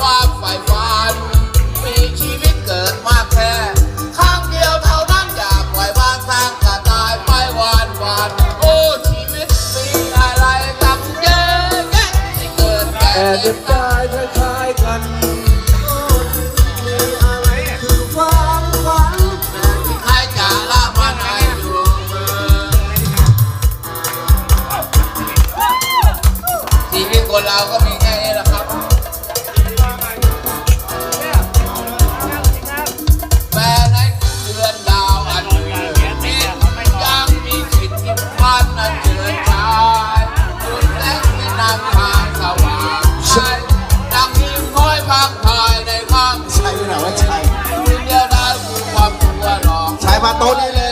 ความฝ่ฝัน มีชีวิตเกิดมาแค่ครั้งเดียวเท่านั้นอย่าปล่อยวางทางกระตายไปวันวันโอชีวิตมีอะไรตั้เยอะเกิดแต่จ็จะบตาตายคล้ายกันคือความฝันใครจะละมันให้อยู่เมื่อ ชีวิตคนเราก็มีแค่นี้แหละครับ โต๊ะนี้เลย